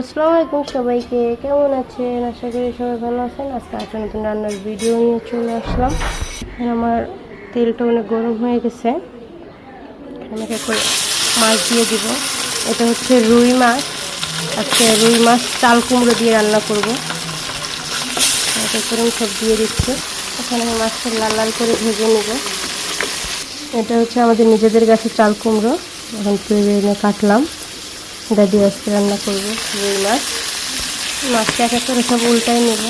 আসসালামু আলাইকুম সবাইকে। কেমন আছেন? আশা করি সবাই ভালো আছেন। আজকে একটা নতুন রান্নার ভিডিও নিয়ে চলে আসলাম। আমার তেলটা অনেক গরম হয়ে গেছে। আমি একে করে মাছ দিয়ে দিব। এটা হচ্ছে রুই মাছ। আজকে রুই মাছ চাল কুমড়ো দিয়ে রান্না করব। এটা করে সব দিয়ে দিচ্ছি। এখানে আমি মাছটা লাল লাল করে ভেজে নেব। এটা হচ্ছে আমাদের নিজেদের গাছের চাল কুমড়ো। এখন কাটলাম। এটা দিয়ে আজকে রান্না করব, রুই মাছ। মাছটা এক এক করে সব উল্টাই নেব।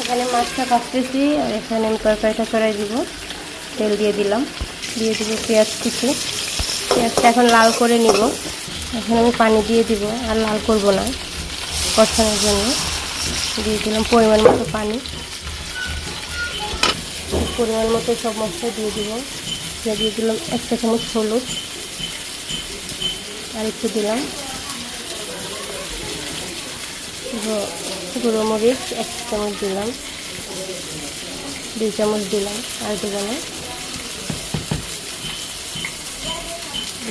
এখানে মাছটা কাটতেছি, আর এখানে আমি তরকারিটা করাই দিব। তেল দিয়ে দিলাম। দিয়ে দিব পেঁয়াজ কিছু পেঁয়াজটা এখন লাল করে নিব। এখন আমি পানি দিয়ে দিব, আর লাল করব না। কষানোর জন্য। দিয়ে দিলাম পরিমাণ মতো পানি। পরিমাণ মতো সব মশলা দিয়ে দিব। দিয়ে দিয়ে দিলাম একটা চামচ হলুদ। আর একটু দিলাম গুঁড়ো মরিচ এক চামচ দিলাম। দুই চামচ দিলাম আর দেবো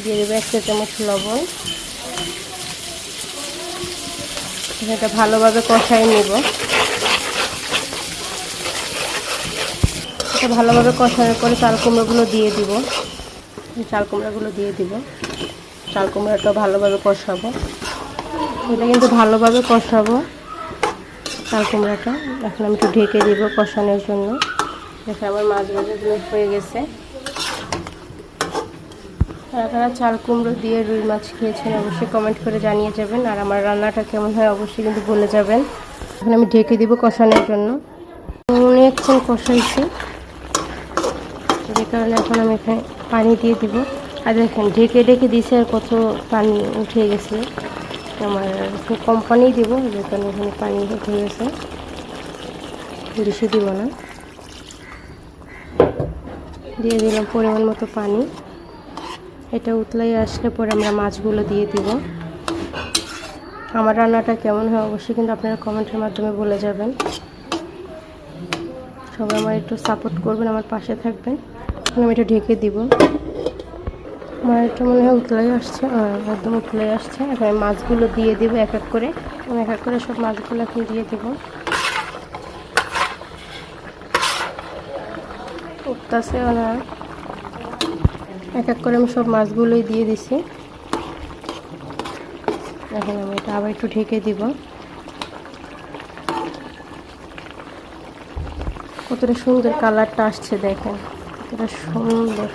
দিয়ে দেবো একটা চামচ লবণ। এটা ভালোভাবে কষাই নেব। এটা ভালোভাবে কষানোর পরে চাল কুমড়োগুলো দিয়ে দিব। চাল কুমড়োগুলো দিয়ে দিব। চাল কুমড়োটা ভালোভাবে কষাবো। এটা কিন্তু ভালোভাবে কষাবো চাল কুমড়াটা। এখন আমি একটু ঢেকে দিব কষানোর জন্য। দেখে আমার মাছ ভাজাগুলো হয়ে গেছে। কারা চাল কুমড়ো দিয়ে রুই মাছ খেয়েছেন অবশ্যই কমেন্ট করে জানিয়ে যাবেন। আর আমার রান্নাটা কেমন হয় অবশ্যই কিন্তু বলে যাবেন। এখন আমি ঢেকে দিব কষানোর জন্য। অনেকক্ষণ কষাইছি। যে কারণে এখন আমি এখানে পানি দিয়ে দিব। আর দেখেন, ঢেকে ঢেকে দিয়েছে আর কত পানি উঠে গেছে। আমার একটু কম পানি দিব, যে কারণে এখানে পানি উঠে গেছে। বেশি দিব না। দিয়ে দিলাম পরিমাণ মতো পানি। এটা উতলাই আসলে পরে আমরা মাছগুলো দিয়ে দিব। আমার রান্নাটা কেমন হয় অবশ্যই কিন্তু আপনারা কমেন্টের মাধ্যমে বলে যাবেন। সবাই আমার একটু সাপোর্ট করবেন, আমার পাশে থাকবেন। আমি এটা ঢেকে দিব। আমার এটা মনে হয় উতলাই আসছে একদম উতলাই আসছে। এখন মাছগুলো দিয়ে দিব এক এক করে। আমি এক এক করে সব মাছগুলো এখন দিয়ে দিব। উঠতেছে না এক এক করে আমি সব মাছগুলোই দিয়ে দিছি। এখন আমি এটা আবার একটু ঢেকে দিব। কতটা সুন্দর কালারটা আসছে দেখেন। কতটা সুন্দর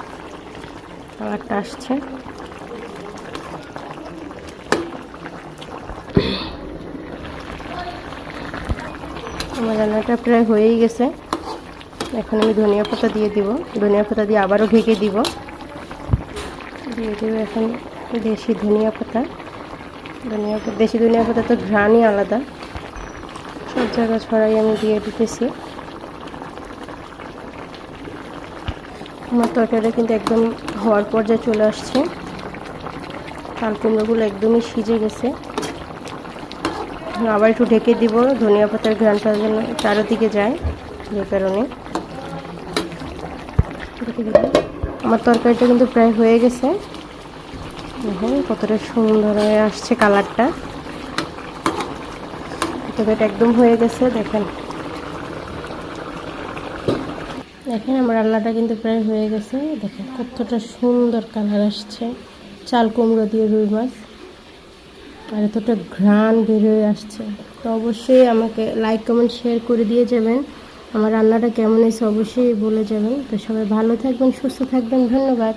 কালারটা আসছে। আমার রান্নাটা প্রায় হয়েই গেছে। এখন আমি ধনিয়া পাতা দিয়ে দিব। ধনিয়া পাতা দিয়ে আবারও ঢেকে দিব। দিয়ে দিব এখন দেশি ধনিয়া পাতা। ধনিয়া দেশি ধনিয়া পাতা তো ঘ্রাণই আলাদা। সব জায়গা ছড়াই আমি দিয়ে দিতেছি। আমার তরকারিটা কিন্তু একদম হওয়ার পর্যায়ে চলে আসছে। চাল কুমড়োগুলো একদমই সিজে গেছে। আবার একটু ঢেকে দিব, ধনিয়া পাতার ঘ্রাণটা যেন চারোদিকে যায় যে কারণে। আমার তরকারিটা কিন্তু প্রায় হয়ে গেছে। দেখুন কতটা সুন্দর হয়ে আসছে কালারটা। তরকারিটা একদম হয়ে গেছে, দেখেন। দেখেন, আমার রান্নাটা কিন্তু প্রায় হয়ে গেছে। দেখেন, কতটা সুন্দর কালার আসছে। চাল কুমড়ো দিয়ে রুই মাছ। আর এতটা ঘ্রাণ বেরোয় আসছে। তো অবশ্যই আমাকে লাইক কমেন্ট শেয়ার করে দিয়ে যাবেন। আমার রান্নাটা কেমন হয়েছে অবশ্যই বলে যাবেন। তো সবাই ভালো থাকবেন, সুস্থ থাকবেন। ধন্যবাদ।